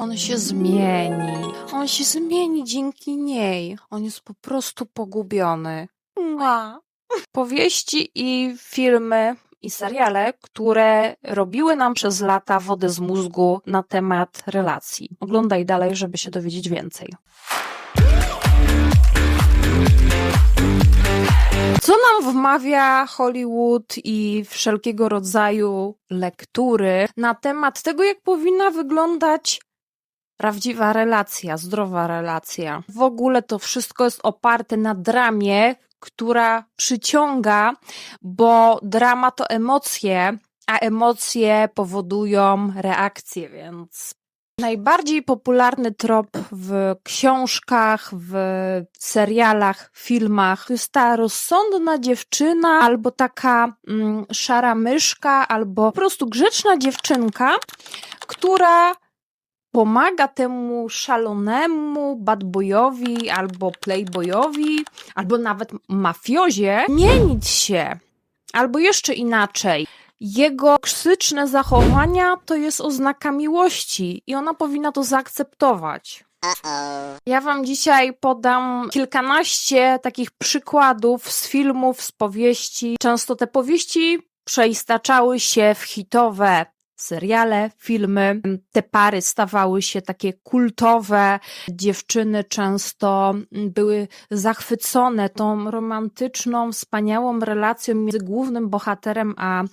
On się zmieni. On się zmieni dzięki niej. On jest po prostu pogubiony. Mua. Powieści i filmy i seriale, które robiły nam przez lata wodę z mózgu na temat relacji. Oglądaj dalej, żeby się dowiedzieć więcej. Co nam wmawia Hollywood i wszelkiego rodzaju lektury na temat tego, jak powinna wyglądać prawdziwa relacja, zdrowa relacja? W ogóle to wszystko jest oparte na dramie, która przyciąga, bo drama to emocje, a emocje powodują reakcje, więc Najbardziej popularny trop w książkach, w serialach, filmach to jest ta rozsądna dziewczyna, albo taka mm, szara myszka, albo po prostu grzeczna dziewczynka, która pomaga temu szalonemu bad boyowi, albo playboyowi, albo nawet mafiozie zmienić się. Albo jeszcze inaczej. Jego ksyczne zachowania to jest oznaka miłości i ona powinna to zaakceptować. Ja wam dzisiaj podam kilkanaście takich przykładów z filmów, z powieści. Często te powieści przeistaczały się w hitowe seriale, filmy. Te pary stawały się takie kultowe. Dziewczyny często były zachwycone tą romantyczną, wspaniałą relacją między głównym bohaterem a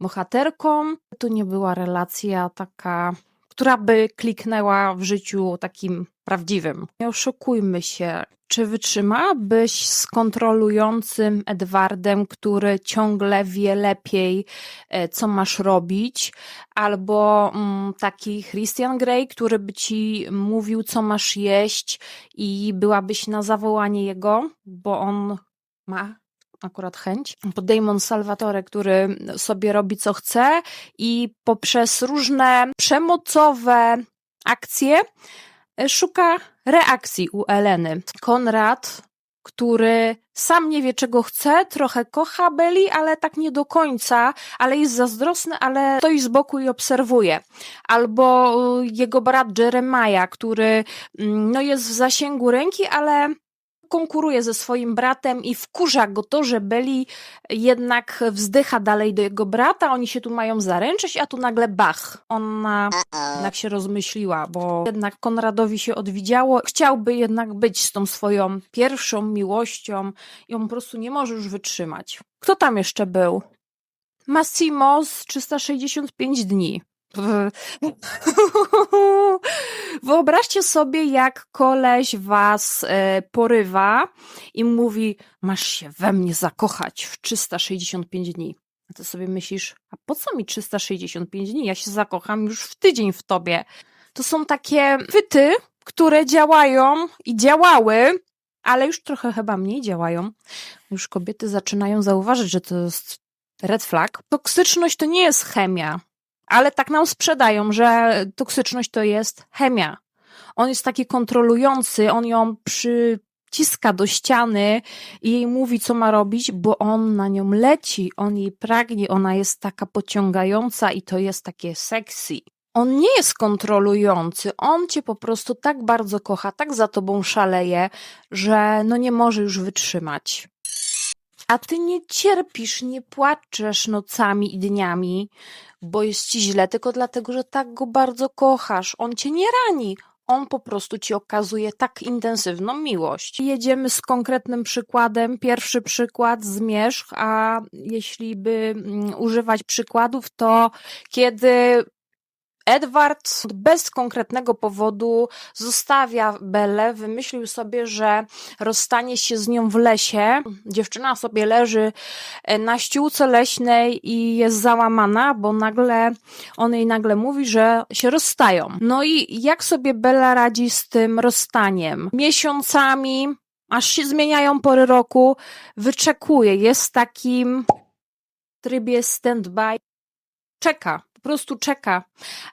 bohaterką. To nie była relacja taka, która by kliknęła w życiu takim prawdziwym. Nie oszukujmy się. Czy wytrzymałabyś z kontrolującym Edwardem, który ciągle wie lepiej, e, co masz robić, albo mm, taki Christian Grey, który by ci mówił, co masz jeść i byłabyś na zawołanie jego, bo on ma akurat chęć. Damon Salvatore, który sobie robi co chce i poprzez różne przemocowe akcje szuka reakcji u Eleny. Konrad, który sam nie wie czego chce, trochę kocha Belly, ale tak nie do końca, ale jest zazdrosny, ale stoi z boku i obserwuje. Albo y, jego brat Jeremiah, który mm, no jest w zasięgu ręki, ale konkuruje ze swoim bratem i wkurza go to, że Belly jednak wzdycha dalej do jego brata, oni się tu mają zaręczyć, a tu nagle bach, ona jednak się rozmyśliła, bo jednak Konradowi się odwidziało, chciałby jednak być z tą swoją pierwszą miłością i on po prostu nie może już wytrzymać. Kto tam jeszcze był? Massimo z 365 dni. Wyobraźcie sobie, jak koleś was e, porywa i mówi: Masz się we mnie zakochać w 365 dni. A ty sobie myślisz: A po co mi 365 dni? Ja się zakocham już w tydzień w tobie. To są takie chwyty, które działają i działały, ale już trochę chyba mniej działają. Już kobiety zaczynają zauważyć, że to jest red flag. Toksyczność to nie jest chemia ale tak nam sprzedają, że toksyczność to jest chemia. On jest taki kontrolujący, on ją przyciska do ściany i jej mówi, co ma robić, bo on na nią leci, on jej pragnie, ona jest taka pociągająca i to jest takie sexy. On nie jest kontrolujący, on cię po prostu tak bardzo kocha, tak za tobą szaleje, że no nie może już wytrzymać. A ty nie cierpisz, nie płaczesz nocami i dniami, bo jest ci źle, tylko dlatego, że tak go bardzo kochasz. On cię nie rani. On po prostu ci okazuje tak intensywną miłość. Jedziemy z konkretnym przykładem. Pierwszy przykład zmierzch, a jeśli by mm, używać przykładów, to kiedy Edward bez konkretnego powodu zostawia Belle, wymyślił sobie, że rozstanie się z nią w lesie. Dziewczyna sobie leży e, na ściółce leśnej i jest załamana, bo nagle on jej nagle mówi, że się rozstają. No i jak sobie Bella radzi z tym rozstaniem? Miesiącami, aż się zmieniają pory roku, wyczekuje, jest w takim trybie stand-by, czeka prostu czeka.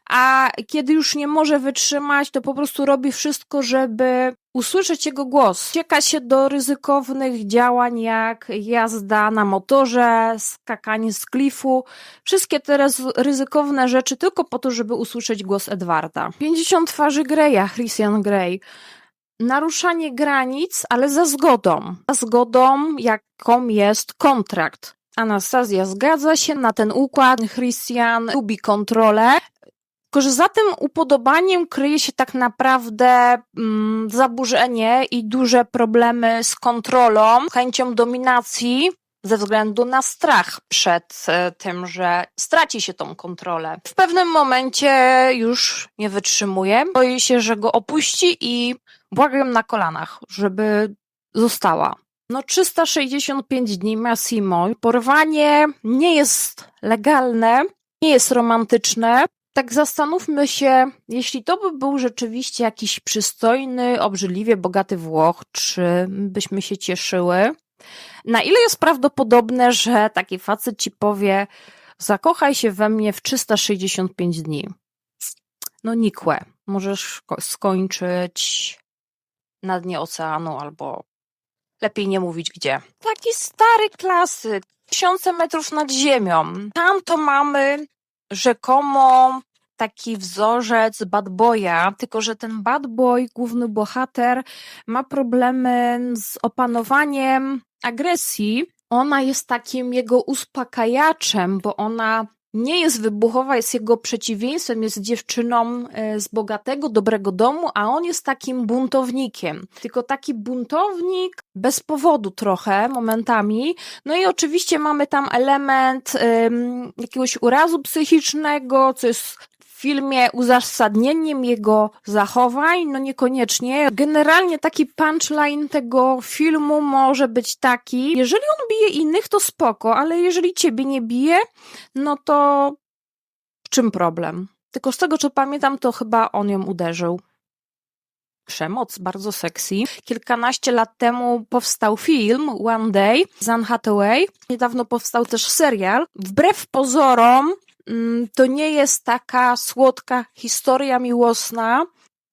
A kiedy już nie może wytrzymać, to po prostu robi wszystko, żeby usłyszeć jego głos. Ucieka się do ryzykownych działań, jak jazda na motorze, skakanie z klifu. Wszystkie te ryz- ryzykowne rzeczy tylko po to, żeby usłyszeć głos Edwarda. 50 twarzy Greya, Christian Grey. Naruszanie granic, ale za zgodą. Za zgodą, jaką jest kontrakt. Anastazja zgadza się na ten układ. Christian lubi kontrolę. Tylko, że za tym upodobaniem kryje się tak naprawdę mm, zaburzenie i duże problemy z kontrolą, chęcią dominacji ze względu na strach przed e, tym, że straci się tą kontrolę. W pewnym momencie już nie wytrzymuje, boi się, że go opuści i błagam na kolanach, żeby została. No 365 dni Massimo. Porwanie nie jest legalne, nie jest romantyczne. Tak zastanówmy się, jeśli to by był rzeczywiście jakiś przystojny, obrzydliwie bogaty Włoch, czy byśmy się cieszyły? Na ile jest prawdopodobne, że taki facet ci powie zakochaj się we mnie w 365 dni? No nikłe. Możesz ko- skończyć na dnie oceanu albo lepiej nie mówić gdzie. Taki stary klasyk, tysiące metrów nad ziemią. Tam to mamy rzekomo taki wzorzec bad boya, tylko że ten bad boy, główny bohater, ma problemy z opanowaniem agresji. Ona jest takim jego uspokajaczem, bo ona nie jest wybuchowa, jest jego przeciwieństwem, jest dziewczyną e, z bogatego, dobrego domu, a on jest takim buntownikiem. Tylko taki buntownik bez powodu trochę momentami. No i oczywiście mamy tam element ym, jakiegoś urazu psychicznego, co jest filmie uzasadnieniem jego zachowań, no niekoniecznie. Generalnie taki punchline tego filmu może być taki, jeżeli on bije innych, to spoko, ale jeżeli ciebie nie bije, no to czym problem? Tylko z tego, co pamiętam, to chyba on ją uderzył. Przemoc, bardzo sexy. Kilkanaście lat temu powstał film One Day z Anne Hathaway. Niedawno powstał też serial. Wbrew pozorom, to nie jest taka słodka historia miłosna.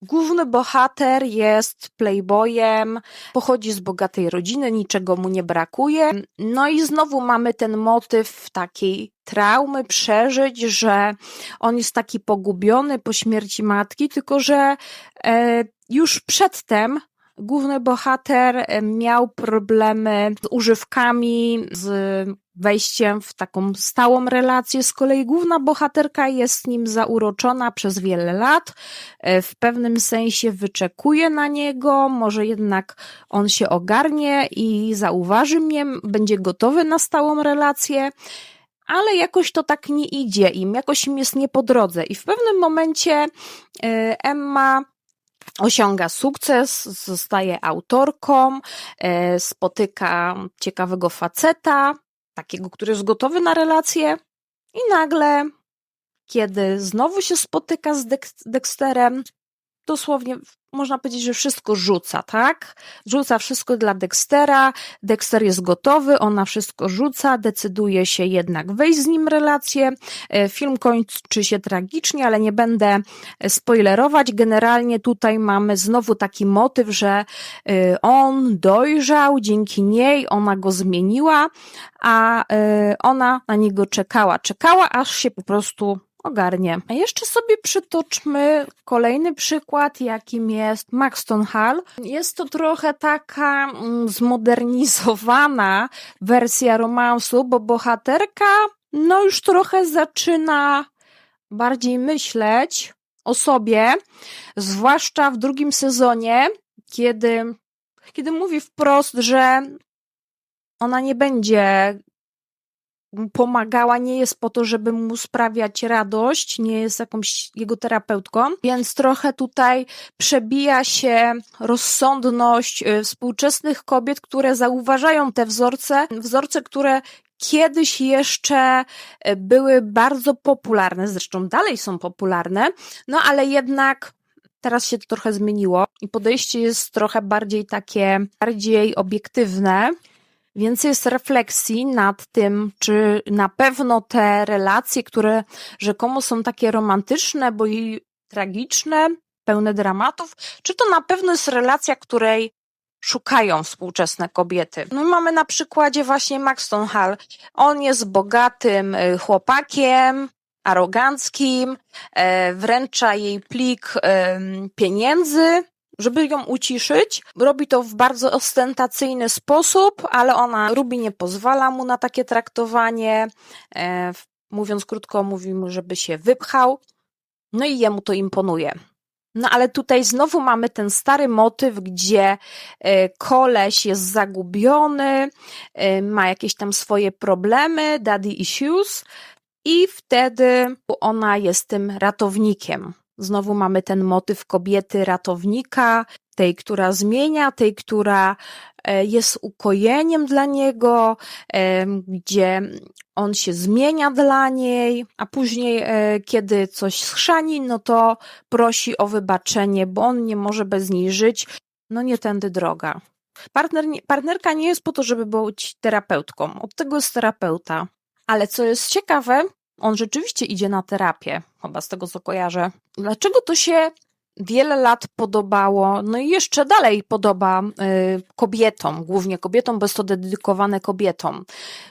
Główny bohater jest playboyem, pochodzi z bogatej rodziny, niczego mu nie brakuje. No i znowu mamy ten motyw takiej traumy, przeżyć, że on jest taki pogubiony po śmierci matki, tylko że e, już przedtem główny bohater e, miał problemy z używkami, z wejściem w taką stałą relację. Z kolei główna bohaterka jest nim zauroczona przez wiele lat. E, W pewnym sensie wyczekuje na niego, może jednak on się ogarnie i zauważy mnie, będzie gotowy na stałą relację. Ale jakoś to tak nie idzie im, jakoś im jest nie po drodze. I w pewnym momencie e, Emma osiąga sukces, zostaje autorką, e, spotyka ciekawego faceta, takiego, który jest gotowy na relację i nagle, kiedy znowu się spotyka z Dex- Dexterem, dosłownie można powiedzieć, że wszystko rzuca, tak? Rzuca wszystko dla Dextera, Dexter jest gotowy, ona wszystko rzuca, decyduje się jednak wejść z nim relację. E, Film kończy się tragicznie, ale nie będę spoilerować. Generalnie tutaj mamy znowu taki motyw, że y, on dojrzał, dzięki niej ona go zmieniła, a ona na niego czekała. Czekała, aż się po prostu ogarnie. A jeszcze sobie przytoczmy kolejny przykład, jakim jest Maxton Hall. Jest to trochę taka mm, zmodernizowana wersja romansu, bo bohaterka no już trochę zaczyna bardziej myśleć o sobie, zwłaszcza w drugim sezonie, kiedy, kiedy mówi wprost, że ona nie będzie pomagała, nie jest po to, żeby mu sprawiać radość, nie jest jakąś jego terapeutką, więc trochę tutaj przebija się rozsądność y, współczesnych kobiet, które zauważają te wzorce, wzorce, które kiedyś jeszcze y, były bardzo popularne, zresztą dalej są popularne, no ale jednak teraz się to trochę zmieniło i podejście jest trochę bardziej takie, bardziej obiektywne. Więcej jest refleksji nad tym, czy na pewno te relacje, które rzekomo są takie romantyczne, bo i tragiczne, pełne dramatów, czy to na pewno jest relacja, której szukają współczesne kobiety. No mamy na przykładzie właśnie Maxton Hall. On jest bogatym y, chłopakiem, aroganckim, e, wręcza jej plik pieniędzy, żeby ją uciszyć. Robi to w bardzo ostentacyjny sposób, ale ona, Ruby nie pozwala mu na takie traktowanie. E, mówiąc krótko, mówi mu, żeby się wypchał. No i jemu to imponuje. No ale tutaj znowu mamy ten stary motyw, gdzie e, koleś jest zagubiony, e, ma jakieś tam swoje problemy, daddy issues i wtedy ona jest tym ratownikiem. Znowu mamy ten motyw kobiety ratownika, tej, która zmienia, tej, która e, jest ukojeniem dla niego, gdzie on się zmienia dla niej, a później, e, kiedy coś schrzani, no to prosi o wybaczenie, bo on nie może bez niej żyć. No nie tędy droga. Partner, partnerka nie jest po to, żeby być terapeutką. Od tego jest terapeuta. Ale co jest ciekawe, on rzeczywiście idzie na terapię, chyba z tego co kojarzę. Dlaczego to się wiele lat podobało, no i jeszcze dalej podoba y, kobietom, głównie kobietom, bo jest to dedykowane kobietom,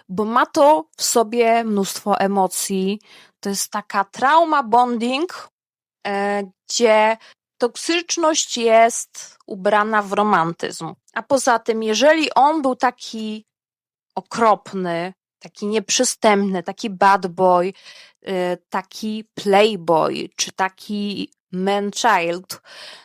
bo ma to w sobie mnóstwo emocji. To jest taka trauma bonding, y, gdzie toksyczność jest ubrana w romantyzm. A poza tym, jeżeli on był taki okropny, taki nieprzystępny, taki bad boy, y, taki playboy, czy taki man-child,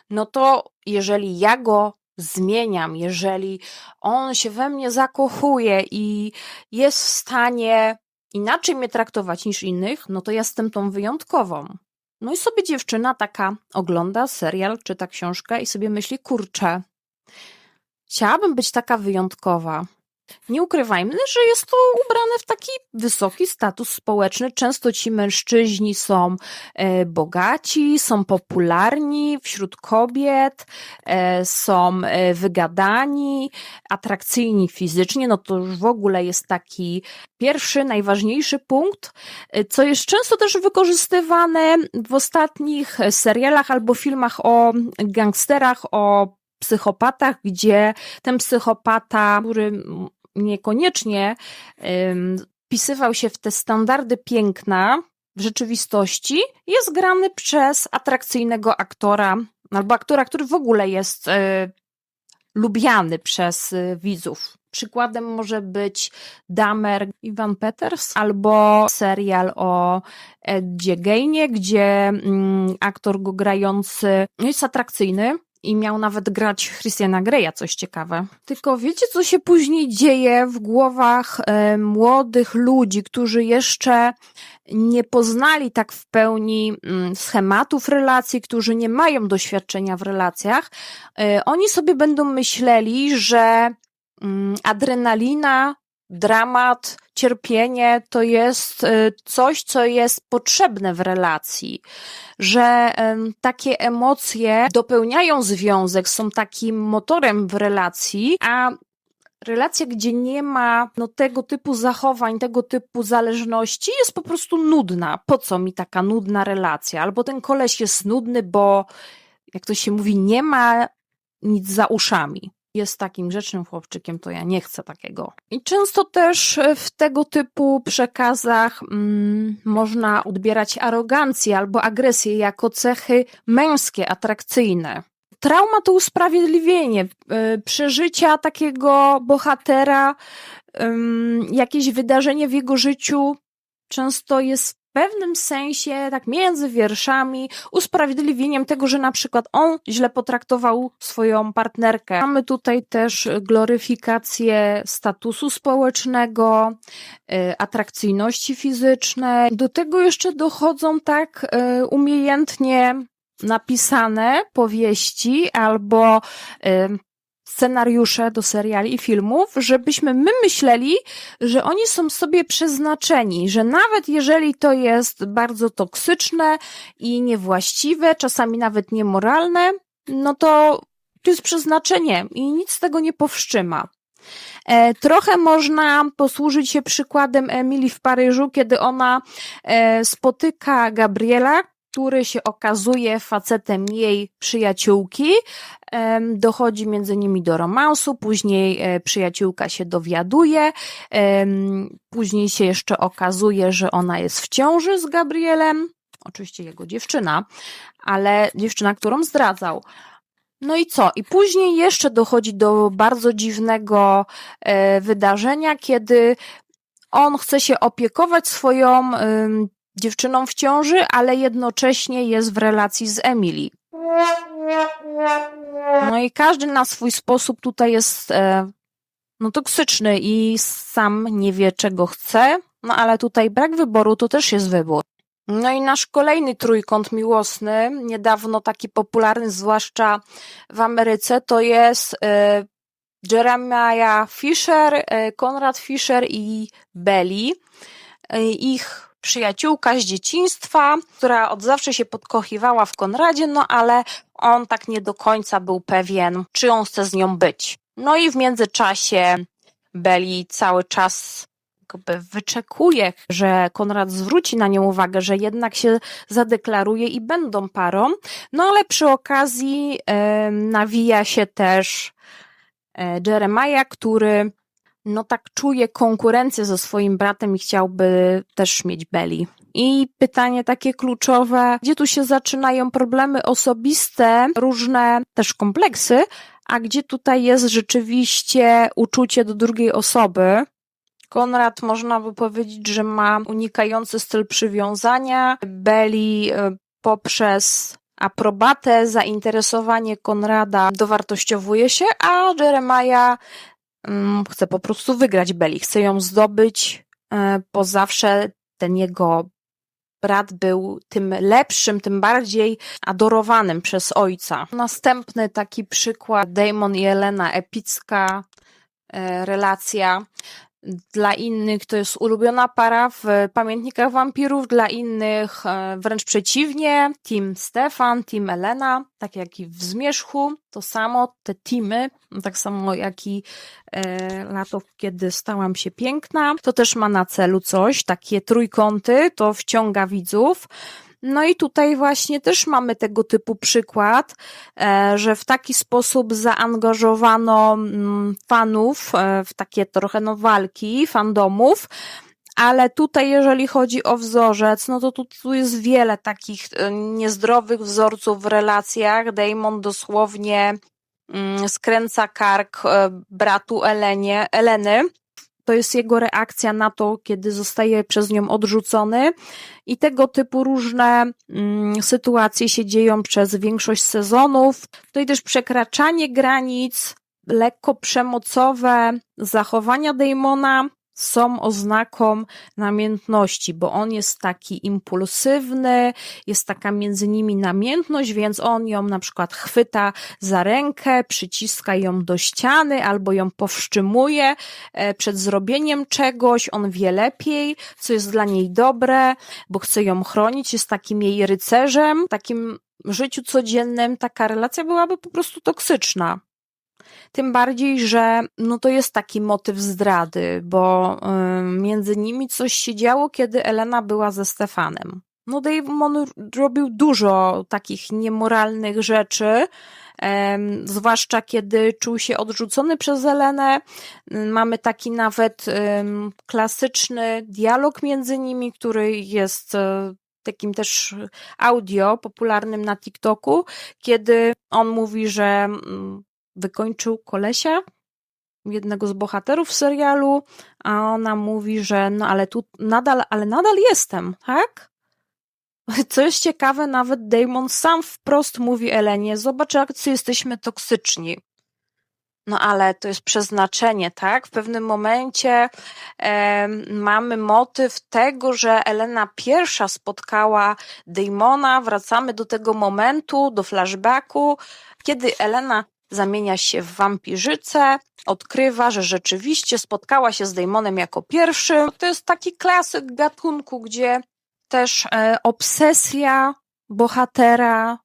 no to jeżeli ja go zmieniam, jeżeli on się we mnie zakochuje i jest w stanie inaczej mnie traktować niż innych, no to jestem tą wyjątkową. No i sobie dziewczyna taka ogląda serial, czyta książkę i sobie myśli, kurczę, chciałabym być taka wyjątkowa. Nie ukrywajmy, że jest to ubrane w taki wysoki status społeczny. Często ci mężczyźni są e, bogaci, są popularni wśród kobiet, e, są e, wygadani, atrakcyjni fizycznie. No to już w ogóle jest taki pierwszy, najważniejszy punkt, co jest często też wykorzystywane w ostatnich serialach albo filmach o gangsterach, o psychopatach, gdzie ten psychopata, który niekoniecznie wpisywał się w te standardy piękna w rzeczywistości, jest grany przez atrakcyjnego aktora, albo aktora, który w ogóle jest e, lubiany przez e, widzów. Przykładem może być Damer Ivan Peters albo serial o Edzie Gainie, gdzie mm, aktor go grający jest atrakcyjny, i miał nawet grać Christiana Greya, coś ciekawe. Tylko wiecie, co się później dzieje w głowach e, młodych ludzi, którzy jeszcze nie poznali tak w pełni mm, schematów relacji, którzy nie mają doświadczenia w relacjach, e, oni sobie będą myśleli, że mm, adrenalina dramat, cierpienie to jest y, coś, co jest potrzebne w relacji, że takie emocje dopełniają związek, są takim motorem w relacji, a relacja, gdzie nie ma no, tego typu zachowań, tego typu zależności, jest po prostu nudna. Po co mi taka nudna relacja? Albo ten koleś jest nudny, bo jak to się mówi, nie ma nic za uszami jest takim grzecznym chłopczykiem, to ja nie chcę takiego. I często też w tego typu przekazach mm, można odbierać arogancję albo agresję jako cechy męskie, atrakcyjne. Trauma to usprawiedliwienie y, przeżycia takiego bohatera, y, jakieś wydarzenie w jego życiu często jest pewnym sensie, tak między wierszami, usprawiedliwieniem tego, że na przykład on źle potraktował swoją partnerkę. Mamy tutaj też gloryfikację statusu społecznego, y, atrakcyjności fizycznej. Do tego jeszcze dochodzą tak y, umiejętnie napisane powieści albo y, scenariusze do seriali i filmów, żebyśmy my myśleli, że oni są sobie przeznaczeni, że nawet jeżeli to jest bardzo toksyczne i niewłaściwe, czasami nawet niemoralne, no to to jest przeznaczenie i nic z tego nie powstrzyma. E, trochę można posłużyć się przykładem Emily w Paryżu, kiedy ona e, spotyka Gabriela, który się okazuje facetem jej przyjaciółki. Dochodzi między nimi do romansu, później e, przyjaciółka się dowiaduje, później się jeszcze okazuje, że ona jest w ciąży z Gabrielem, oczywiście jego dziewczyna, ale dziewczyna, którą zdradzał. No i co? I później jeszcze dochodzi do bardzo dziwnego e, wydarzenia, kiedy on chce się opiekować swoją dziewczyną w ciąży, ale jednocześnie jest w relacji z Emily. No i każdy na swój sposób tutaj jest e, no toksyczny i sam nie wie czego chce, no ale tutaj brak wyboru to też jest wybór. No i nasz kolejny trójkąt miłosny, niedawno taki popularny, zwłaszcza w Ameryce, to jest e, Jeremiah Fisher, e, Konrad Fisher i Belly. E, Ich przyjaciółka z dzieciństwa, która od zawsze się podkochiwała w Konradzie, no ale on tak nie do końca był pewien, czy on chce z nią być. No i w międzyczasie Belly cały czas jakby wyczekuje, że Konrad zwróci na nią uwagę, że jednak się zadeklaruje i będą parą. No ale przy okazji nawija się też e, Jeremiah, który no tak czuje konkurencję ze swoim bratem i chciałby też mieć Belly. I pytanie takie kluczowe, gdzie tu się zaczynają problemy osobiste, różne też kompleksy, a gdzie tutaj jest rzeczywiście uczucie do drugiej osoby. Konrad można by powiedzieć, że ma unikający styl przywiązania. Belly y, poprzez aprobatę, zainteresowanie Konrada dowartościowuje się, a Jeremiah chce po prostu wygrać Belly, chce ją zdobyć, y, bo zawsze ten jego brat był tym lepszym, tym bardziej adorowanym przez ojca. Następny taki przykład, Damon i Elena, epicka e, relacja. Dla innych to jest ulubiona para w Pamiętnikach Wampirów, dla innych e, wręcz przeciwnie. Team Stefan, Team Elena, tak jak i w Zmierzchu, to samo, te teamy, tak samo jak i e, lato, kiedy stałam się piękna. To też ma na celu coś, takie trójkąty, to wciąga widzów. No i tutaj właśnie też mamy tego typu przykład, e, że w taki sposób zaangażowano mm, fanów e, w takie trochę no walki fandomów, ale tutaj, jeżeli chodzi o wzorzec, no to tu, tu jest wiele takich e, niezdrowych wzorców w relacjach. Damon dosłownie mm, skręca kark bratu Elenie, Eleny to jest jego reakcja na to, kiedy zostaje przez nią odrzucony. I tego typu różne mm, sytuacje się dzieją przez większość sezonów. Tutaj też przekraczanie granic, lekko przemocowe zachowania Damona są oznaką namiętności, bo on jest taki impulsywny, jest taka między nimi namiętność, więc on ją na przykład chwyta za rękę, przyciska ją do ściany albo ją powstrzymuje e, przed zrobieniem czegoś, on wie lepiej, co jest dla niej dobre, bo chce ją chronić, jest takim jej rycerzem, takim życiu codziennym. Taka relacja byłaby po prostu toksyczna. Tym bardziej, że no to jest taki motyw zdrady, bo y, między nimi coś się działo, kiedy Elena była ze Stefanem. No Damon robił dużo takich niemoralnych rzeczy, zwłaszcza kiedy czuł się odrzucony przez Elenę. Mamy taki nawet klasyczny dialog między nimi, który jest um, takim też audio popularnym na TikToku, kiedy on mówi, że mm, wykończył kolesia, jednego z bohaterów serialu, a ona mówi, że no ale tu nadal, ale nadal jestem, tak? Co jest ciekawe, nawet Damon sam wprost mówi Elenie, zobacz jak jesteśmy toksyczni. No ale to jest przeznaczenie, tak? W pewnym momencie e, mamy motyw tego, że Elena pierwsza spotkała Damona, wracamy do tego momentu, do flashbacku, kiedy Elena zamienia się w wampirzycę, odkrywa, że rzeczywiście spotkała się z Damonem jako pierwszy. To jest taki klasyk gatunku, gdzie też e, obsesja bohatera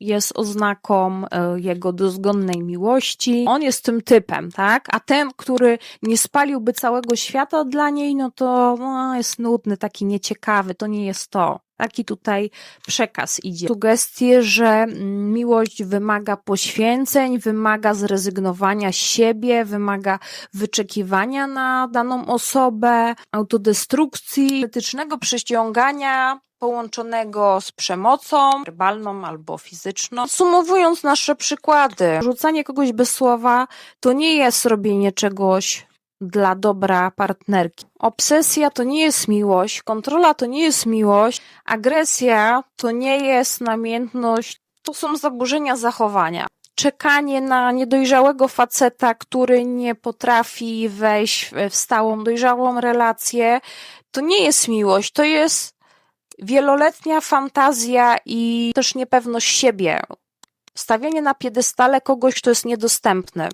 jest oznaką e, jego dozgonnej miłości. On jest tym typem, tak? A ten, który nie spaliłby całego świata dla niej, no to no, jest nudny, taki nieciekawy, to nie jest to. Taki tutaj przekaz idzie. Sugestie, że miłość wymaga poświęceń, wymaga zrezygnowania z siebie, wymaga wyczekiwania na daną osobę, autodestrukcji, etycznego przyciągania połączonego z przemocą werbalną albo fizyczną. Sumowując nasze przykłady, rzucanie kogoś bez słowa to nie jest robienie czegoś dla dobra partnerki. Obsesja to nie jest miłość, kontrola to nie jest miłość, agresja to nie jest namiętność, to są zaburzenia zachowania. Czekanie na niedojrzałego faceta, który nie potrafi wejść w- stałą, dojrzałą relację, to nie jest miłość, to jest wieloletnia fantazja i też niepewność siebie. Stawianie na piedestale kogoś, kto jest niedostępny.